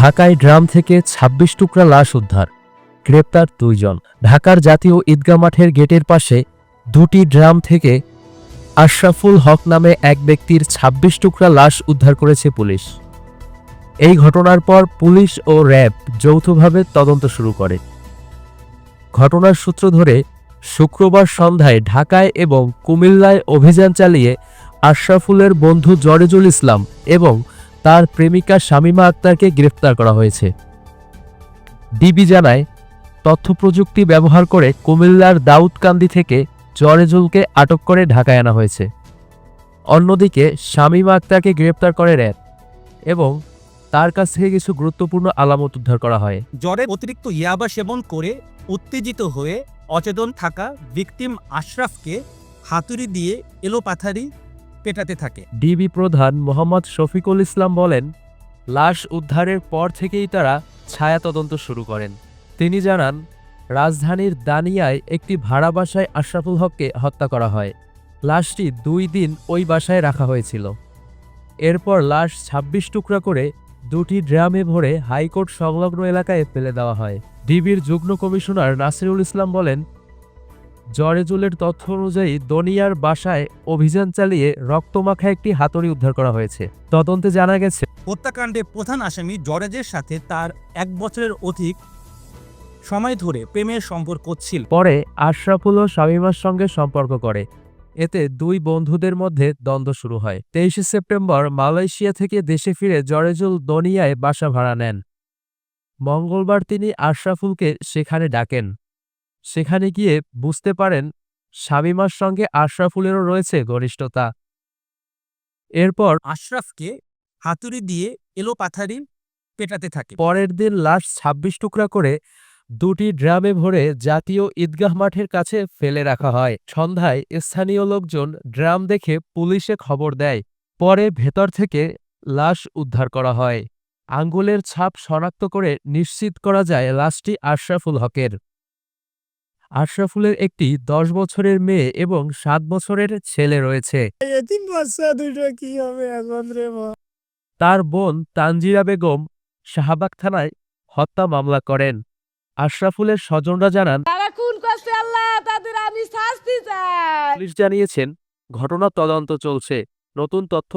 ঢাকায় ড্রাম থেকে ২৬ টুকরা লাশ উদ্ধার। গ্রেপ্তার দুইজন। ঢাকার জাতীয় ঈদগা মাঠের গেটের পাশে দুটি ড্রাম থেকে আশরাফুল হক নামে এক ব্যক্তির ২৬ টুকরা লাশ উদ্ধার করেছে পুলিশ। এই ঘটনার পর পুলিশ ও র্যাব যৌথভাবে তদন্ত শুরু করে। ঘটনার সূত্র ধরে, শুক্রবার সন্ধ্যায় ঢাকায় এবং কুমিল্লায় অভিযান চালিয়ে আশরাফুলের বন্ধু জরেজুল ইসলাম এবং তার প্রেমিকা শামীমা আক্তারকে গ্রেফতার করা হয়েছে। ডিবি জানায় তথ্য প্রযুক্তি ব্যবহার করে কুমিল্লার দাউদকান্দি থেকে জরেজুলকে আটক করে ঢাকায় আনা হয়েছে। অন্যদিকে, শামীমা আক্তারকে গ্রেপ্তার করে র্যাব এবং তার কাছ থেকে কিছু গুরুত্বপূর্ণ আলামত উদ্ধার করা হয়। জ্বরে অতিরিক্ত ইয়াবা সেবন করে উত্তেজিত হয়ে অচেতন থাকা ভিকটিম আশরাফকে হাতুড়ি দিয়ে এলোপাথারি পেটাতে থাকে। ডিবি প্রধান মোহাম্মদ শফিকুল ইসলাম বলেন, লাশ উদ্ধারের পর থেকেই তারা ছায়া তদন্ত শুরু করেন। তিনি জানান, রাজধানীর দানিয়ায় একটি ভাড়া বাসায় আশরাফুল হককে হত্যা করা হয়। লাশটি দুই দিন ওই বাসায় রাখা হয়েছিল। এরপর লাশ ২৬ টুকরা করে দুটি ড্রামে ভরে হাইকোর্ট সংলগ্ন এলাকায় ফেলে দেওয়া হয়। ডিবির যুগ্ম কমিশনার নাসিরুল ইসলাম বলেন জরেজুলের তথ্য অনুযায়ী দনিয়ার বাসায় অভিযান চালিয়ে রক্তমাখা একটি হাতুড়ি উদ্ধার করা হয়েছে। তদন্তে জানা গেছে হত্যাকাণ্ডে প্রধান আসামি জরেজের সাথে তার এক বছরের অধিক সময় ধরে প্রেমের সম্পর্ক ছিল। পরে আশরাফুল ও শামীমার সঙ্গে সম্পর্ক করে। এতে দুই বন্ধুদের মধ্যে দ্বন্দ্ব শুরু হয়। তেইশে সেপ্টেম্বর মালয়েশিয়া থেকে দেশে ফিরে জরেজুল দনিয়ায় বাসা ভাড়া নেন। মঙ্গলবার তিনি আশরাফুলকে সেখানে ডাকেন। সেখানে গিয়ে বুঝতে পারেন শামীমার সঙ্গে আশরাফুলেরও রয়েছে ঘনিষ্ঠতা। এরপর আশরাফকে হাতুড়ি দিয়ে এলোপাথারি পেটাতে থাকে। পরের দিন লাশ ২৬ টুকরা করে দুটি ড্রামে ভরে জাতীয় ঈদগাহ মাঠের কাছে ফেলে রাখা হয়। সন্ধ্যায় স্থানীয় লোকজন ড্রাম দেখে পুলিশে খবর দেয়। পরে ভেতর থেকে লাশ উদ্ধার করা হয়। আঙ্গুলের ছাপ শনাক্ত করে নিশ্চিত করা যায় লাশটি আশরাফুল হকের। আশরাফুলের একটি দশ বছরের মেয়ে এবং সাত বছরের ছেলে রয়েছে। তিন বাচ্চা দুটো কি হবে এখন রে তার বোন তানজিরা বেগম শাহবাগ থানায় হত্যা মামলা করেন। আশরাফুলের স্বজনরা জানান তারা খুন করছে আল্লাহ তাদের আমি শাস্তি চাই। পুলিশ জানিয়েছেন ঘটনা তদন্ত চলছে। নতুন তথ্য